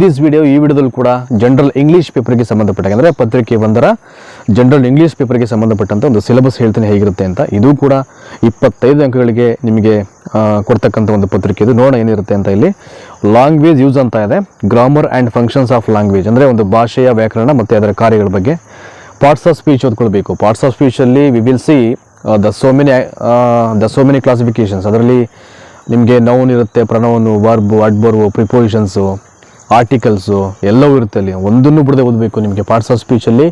This video ಈ ವಿಡಿಯೋದಲ್ಲಿ ಕೂಡ ಜನರಲ್ ಇಂಗ್ಲೀಷ್ ಪೇಪರ್ಗೆ ಸಂಬಂಧಪಟ್ಟ ಅಂದರೆ ಪತ್ರಿಕೆ ಒಂದರ ಜನರಲ್ ಇಂಗ್ಲೀಷ್ ಪೇಪರ್ಗೆ ಸಂಬಂಧಪಟ್ಟಂಥ ಒಂದು ಸಿಲೆಬಸ್ ಹೇಳ್ತೀನಿ ಹೇಗಿರುತ್ತೆ ಅಂತ, ಇದು ಕೂಡ ಇಪ್ಪತ್ತೈದು ಅಂಕಗಳಿಗೆ ನಿಮಗೆ ಕೊಡ್ತಕ್ಕಂಥ ಒಂದು ಪತ್ರಿಕೆ ಇದು. ನೋಡೋಣ ಏನಿರುತ್ತೆ ಅಂತ ಇಲ್ಲಿ. ಲ್ಯಾಂಗ್ವೇಜ್ ಯೂಸ್ ಅಂತ ಇದೆ. Grammar and functions of language ಅಂದರೆ ಒಂದು ಭಾಷೆಯ ವ್ಯಾಕರಣ ಮತ್ತು ಅದರ ಕಾರ್ಯಗಳ ಬಗ್ಗೆ. ಪಾರ್ಟ್ಸ್ ಆಫ್ ಸ್ಪೀಚ್ ಓದ್ಕೊಳ್ಬೇಕು. Parts of ಸ್ಪೀಚಲ್ಲಿ we will see the so many the so many classifications ಅದರಲ್ಲಿ ನಿಮಗೆ ನೌನ್ ಇರುತ್ತೆ ಪ್ರನೌನು ವರ್ಬು ಅಡ್ಬರ್ವು ಪ್ರಿಪೋಸಿಷನ್ಸು ಆರ್ಟಿಕಲ್ಸು ಎಲ್ಲವೂ ಇರುತ್ತೆ ಅಲ್ಲಿ. ಒಂದನ್ನು ಬಿಡದೆ ಓದಬೇಕು ನಿಮಗೆ ಪಾರ್ಟ್ಸ್ ಆಫ್ ಸ್ಪೀಚಲ್ಲಿ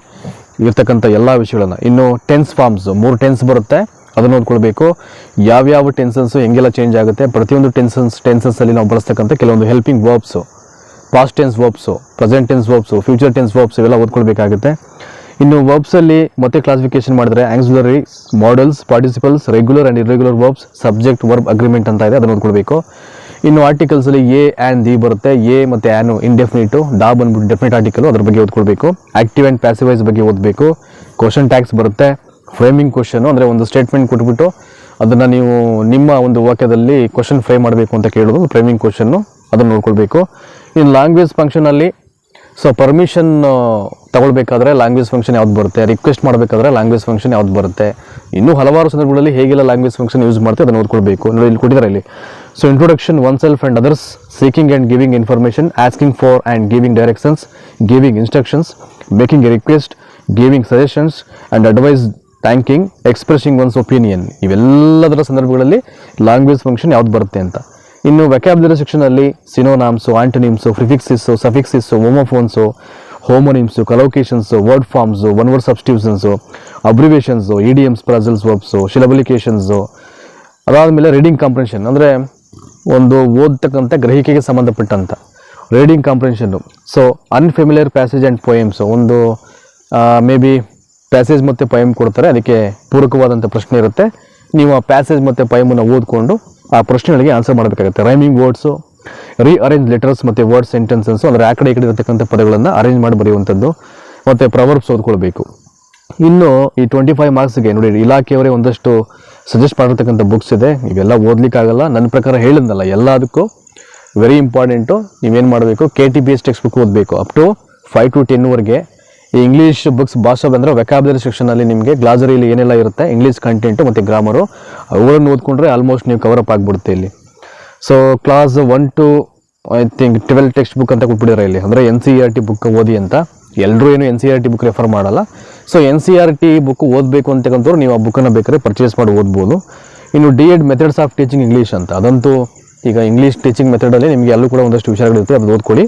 ಇರ್ತಕ್ಕಂಥ ಎಲ್ಲ ವಿಷಯಗಳನ್ನು. ಇನ್ನು ಟೆನ್ಸ್ ಫಾರ್ಮ್ಸ್ ಮೂರು ಟೆನ್ಸ್ ಬರುತ್ತೆ, ಅದನ್ನು ಓದ್ಕೊಳ್ಬೇಕು. ಯಾವ್ಯಾವ ಟೆನ್ಸನ್ಸು ಹೆಂಗೆಲ್ಲ ಚೇಂಜ್ ಆಗುತ್ತೆ, ಪ್ರತಿಯೊಂದು ಟೆನ್ಸನ್ಸ್ ಟೆನ್ಸನ್ಸಲ್ಲಿ ನಾವು ಬಳಸ್ತಕ್ಕಂಥ ಕೆಲವೊಂದು helping verbs past tense verbs present tense verbs future tense verbs ಇವೆಲ್ಲ ಓದ್ಕೊಳ್ಬೇಕಾಗುತ್ತೆ. ಇನ್ನು ವರ್ಬ್ಸಲ್ಲಿ ಮತ್ತೆ ಕ್ಲಾಸಿಫಿಕೇಶನ್ ಮಾಡಿದ್ರೆ auxiliary modals participles regular and irregular verbs subject verb agreement ಅಂತ ಇದೆ, ಅದನ್ನು ಓದ್ಕೊಳ್ಬೇಕು. ಇನ್ನು ಆರ್ಟಿಕಲ್ಸಲ್ಲಿ ಎ ಆ್ಯಂಡ್ ದಿ ಬರುತ್ತೆ. ಎ ಮತ್ತು ಆ್ಯನು ಇಂಡೆಫಿನಿಟು ದಾ ಬಂದ್ಬಿಟ್ಟು ಡೆಫಿನೆಟ್ ಆರ್ಟಿಕಲ್ ಅದ್ರ ಬಗ್ಗೆ ಓದ್ಕೊಳ್ಬೇಕು. ಆಕ್ಟಿವ್ ಆ್ಯಂಡ್ ಪ್ಯಾಸಿವೈಸ್ ಬಗ್ಗೆ ಓದಬೇಕು. ಕ್ವಶನ್ ಟ್ಯಾಕ್ಸ್ ಬರುತ್ತೆ. ಫ್ರೇಮಿಂಗ್ ಕ್ವಶನು ಅಂದರೆ ಒಂದು ಸ್ಟೇಟ್ಮೆಂಟ್ ಕೊಟ್ಬಿಟ್ಟು ಅದನ್ನು ನೀವು ನಿಮ್ಮ ಒಂದು ವಾಕ್ಯದಲ್ಲಿ ಕ್ವಶನ್ ಫ್ರೇಮ್ ಮಾಡಬೇಕು ಅಂತ ಕೇಳೋದು ಫ್ರೇಮಿಂಗ್ ಕ್ವಶನ್ನು ಅದನ್ನು ನೋಡ್ಕೊಳ್ಬೇಕು. ಇನ್ನು ಲ್ಯಾಂಗ್ವೇಜ್ ಫಂಕ್ಷನಲ್ಲಿ ಸೊ ಪರ್ಮಿಷನ್ ತಗೊಳ್ಬೇಕಾದ್ರೆ ಲ್ಯಾಂಗ್ವೇಜ್ ಫಂಕ್ಷನ್ ಯಾವ್ದು ಬರುತ್ತೆ? ರಿಕ್ವೆಸ್ಟ್ ಮಾಡಬೇಕಾದ್ರೆ ಲ್ಯಾಂಗ್ವೇಜ್ ಫಂಕ್ಷನ್ ಯಾವ್ದು ಬರುತ್ತೆ? ಇನ್ನೂ ಹಲವಾರು ಸಂದರ್ಭಗಳಲ್ಲಿ ಹೇಗೆಲ್ಲ ಲ್ಯಾಂಗ್ವೇಜ್ ಫಂಕ್ಷನ್ ಯೂಸ್ ಮಾಡ್ತೀವಿ ಅದನ್ನು ಓದ್ಕೊಳ್ಬೇಕು. ನೋಡಿ ಇಲ್ಲಿ ಕೊಟ್ಟಿದ್ದಾರೆ ಇಲ್ಲಿ. Introduction one self and others seeking and giving information asking for and giving directions giving instructions making a request giving suggestions and advice thanking expressing one's opinion ಇವೆಲ್ಲದರ ಸಂದರ್ಭಗಳಲ್ಲಿ ಲ್ಯಾಂಗ್ವೇಜ್ ಫಂಕ್ಷನ್ ಯಾವ್ದು ಬರುತ್ತೆ ಅಂತ. ಇನ್ನು ವ್ಯಾಕ್ಯಾಬ್ಲರಿ ಸೆಕ್ಷನಲ್ಲಿ synonyms antonyms prefixes suffixes homophones homonyms collocations word forms one word substitutions abbreviations idioms phrasal verbs syllabifications ಅದಾದಮೇಲೆ reading comprehension ಅಂದರೆ ಒಂದು ಓದ್ತಕ್ಕಂಥ ಗ್ರಹಿಕೆಗೆ ಸಂಬಂಧಪಟ್ಟಂಥ reading comprehension so unfamiliar passage and poems ಒಂದು ಮೇ ಬಿ ಪ್ಯಾಸೇಜ್ ಮತ್ತು ಪೊಯಮ್ ಕೊಡ್ತಾರೆ. ಅದಕ್ಕೆ ಪೂರಕವಾದಂಥ ಪ್ರಶ್ನೆ ಇರುತ್ತೆ. ನೀವು ಆ ಪ್ಯಾಸೇಜ್ ಮತ್ತು ಪೊಯಮನ್ನು ಓದ್ಕೊಂಡು ಆ ಪ್ರಶ್ನೆಗಳಿಗೆ ಆನ್ಸರ್ ಮಾಡಬೇಕಾಗುತ್ತೆ. Rhyming words rearrange letters ಮತ್ತು ವರ್ಡ್ ಸೆಂಟೆನ್ಸಸ್ಸು ಅಂದರೆ ಆ ಕಡೆ ಈ ಕಡೆ ಇರತಕ್ಕಂಥ ಪದಗಳನ್ನು ಅರೇಂಜ್ ಮಾಡಿ ಬರೆಯುವಂಥದ್ದು ಮತ್ತು ಪ್ರವರ್ಬ್ಸ್ ಓದ್ಕೊಳ್ಬೇಕು. ಇನ್ನು ಈ ಟ್ವೆಂಟಿ ಫೈವ್ ಮಾರ್ಕ್ಸ್ಗೆ ನೋಡಿ, ಇಲಾಖೆಯವರೇ ಒಂದಷ್ಟು ಸಜೆಸ್ಟ್ ಮಾಡಿರ್ತಕ್ಕಂಥ ಬುಕ್ಸ್ ಇದೆ. ಇವೆಲ್ಲ ಓದ್ಲಿಕ್ಕಾಗಲ್ಲ ನನ್ನ ಪ್ರಕಾರ ಹೇಳಿದ್ನಲ್ಲ, ಎಲ್ಲದಕ್ಕೂ ವೆರಿ ಇಂಪಾರ್ಟೆಂಟು ನೀವೇನು ಮಾಡಬೇಕು? K T B S text book ಓದಬೇಕು ಅಪ್ ಟು ಫೈವ್ ಟು ಟೆನ್ವರೆಗೆ ಈ ಇಂಗ್ಲೀಷ್ ಬುಕ್ಸ್ ಭಾಷೆ ಬಂದರೆ ವೆಕಾಬ್ಲರಿ ಸೆಕ್ಷನಲ್ಲಿ ನಿಮಗೆ ಗ್ಲಾಸರಿಲಿ ಏನೆಲ್ಲ ಇರುತ್ತೆ? ಇಂಗ್ಲೀಷ್ ಕಂಟೆಂಟು ಮತ್ತು ಗ್ರಾಮರು ಅವುಗಳನ್ನು ಓದ್ಕೊಂಡ್ರೆ ಆಲ್ಮೋಸ್ಟ್ ನೀವು ಕವರ್ ಅಪ್ ಆಗಿಬಿಡುತ್ತೆ ಇಲ್ಲಿ. So class one to I think twelve text book ಅಂತ ಕೊಟ್ಬಿಟ್ಟಿದ್ದಾರೆ ಇಲ್ಲಿ. ಅಂದರೆ N C R T book ಓದಿ ಅಂತ. ಎಲ್ಲರೂ ಏನು N C R T book refer ಮಾಡಲ್ಲ. So N C R T book ಓದಬೇಕು ಅಂತಕ್ಕಂಥವ್ರು ನೀವು ಆ ಬುಕ್ಕನ್ನು ಬೇಕಾದ್ರೆ ಪರ್ಚೇಸ್ ಮಾಡಿ ಓದ್ಬೋದು. ಇನ್ನು D Ed methods of teaching English ಅಂತ. ಅದಂತೂ ಈಗ ಇಂಗ್ಲೀಷ್ ಟೀಚಿಂಗ್ ಮೆಥಡಲ್ಲಿ ನಿಮಗೆ ಅಲ್ಲೂ ಕೂಡ ಒಂದಷ್ಟು ವಿಷಯಗಳಿರುತ್ತೆ ಅದು ಓದ್ಕೊಳ್ಳಿ.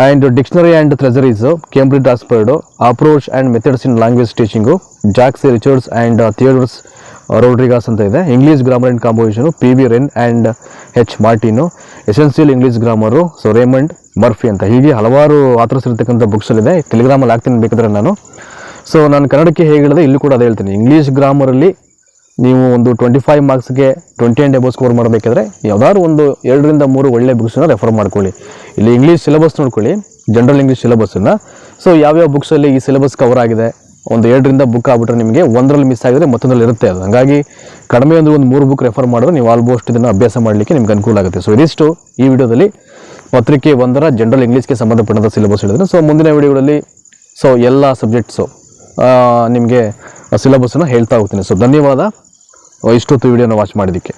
And dictionary and treasuries Cambridge Oxford approach and methods in language teaching Jack C Richards and Theodore S Rodgers ಅಂತ ಇದೆ. English grammar and composition P V Wren and H Martin essential English grammar so Raymond Murphy ಅಂತ. ಹೀಗೆ ಹಲವಾರು author's ಇರತಕ್ಕಂಥ ಬುಕ್ಸಲ್ಲಿದೆ ಟೆಲಿಗ್ರಾಮಲ್ಲಿ ಹಾಕ್ತೀನಿ ಬೇಕಾದ್ರೆ ನಾನು. So ನಾನು ಕನ್ನಡಕ್ಕೆ ಹೇಗೆ ಹೇಳಿದೆ, ಇಲ್ಲೂ ಕೂಡ ಅದೇ ಹೇಳ್ತೀನಿ. ಇಂಗ್ಲೀಷ್ ಗ್ರಾಮರಲ್ಲಿ ನೀವು ಒಂದು ಟ್ವೆಂಟಿ ಫೈವ್ ಮಾರ್ಕ್ಸ್ಗೆ ಟ್ವೆಂಟಿ ಆ್ಯಂಡ್ ಎಬೋ ಸ್ಕೋರ್ ಮಾಡಬೇಕಾದ್ರೆ ಯಾವುದಾದ್ರು ಒಂದು ಎರಡರಿಂದ ಮೂರು ಒಳ್ಳೆ ಬುಕ್ಸನ್ನು ರೆಫರ್ ಮಾಡ್ಕೊಳ್ಳಿ. ಇಲ್ಲಿ ಇಂಗ್ಲೀಷ್ ಸಿಲೆಬಸ್ ನೋಡ್ಕೊಳ್ಳಿ ಜನರಲ್ ಇಂಗ್ಲೀಷ್ ಸಿಲೆಬಸ್ಸನ್ನು ಸೊ ಯಾವ್ಯಾವ ಬುಕ್ಸಲ್ಲಿ ಈ ಸಿಲೆಬಸ್ ಕವರ್ ಆಗಿದೆ? ಒಂದು ಎರಡರಿಂದ ಬುಕ್ ಆಗ್ಬಿಟ್ರೆ ನಿಮಗೆ ಒಂದರಲ್ಲಿ ಮಿಸ್ ಆಗಿದ್ರೆ ಮತ್ತೊಂದರಲ್ಲಿ ಇರುತ್ತೆ ಅದು. ಹಾಗಾಗಿ ಕಡಿಮೆ ಒಂದು ಒಂದು ಮೂರು ಬುಕ್ ರೆಫರ್ ಮಾಡಿದ್ರೆ ನೀವು ಆಲ್ಮೋಸ್ಟ್ ಇದನ್ನು ಅಭ್ಯಾಸ ಮಾಡಲಿಕ್ಕೆ ನಿಮ್ಗೆ ಅನುಕೂಲ ಆಗುತ್ತೆ. ಸೊ ಇದಿಷ್ಟು ಈ ವಿಡಿಯೋದಲ್ಲಿ ಪತ್ರಿಕೆ ಒಂದರ ಜನರಲ್ ಇಂಗ್ಲೀಷ್ಗೆ ಸಂಬಂಧಪಟ್ಟಂಥ ಸಿಲೆಬಸ್ ಹೇಳಿದ್ರೆ. ಸೊ ಮುಂದಿನ ವಿಡಿಯೋಗಳಲ್ಲಿ ಸೊ ಎಲ್ಲ ಸಬ್ಜೆಕ್ಟ್ಸು ನಿಮಗೆ ಸಿಲೆಬಸ್ಸನ್ನು ಹೇಳ್ತಾ ಹೋಗ್ತೀನಿ. ಸೊ ಧನ್ಯವಾದ. ಇಷ್ಟೊತ್ತು ವಿಡಿಯೋನ ವಾಚ್ ಮಾಡಿದ್ದಕ್ಕೆ.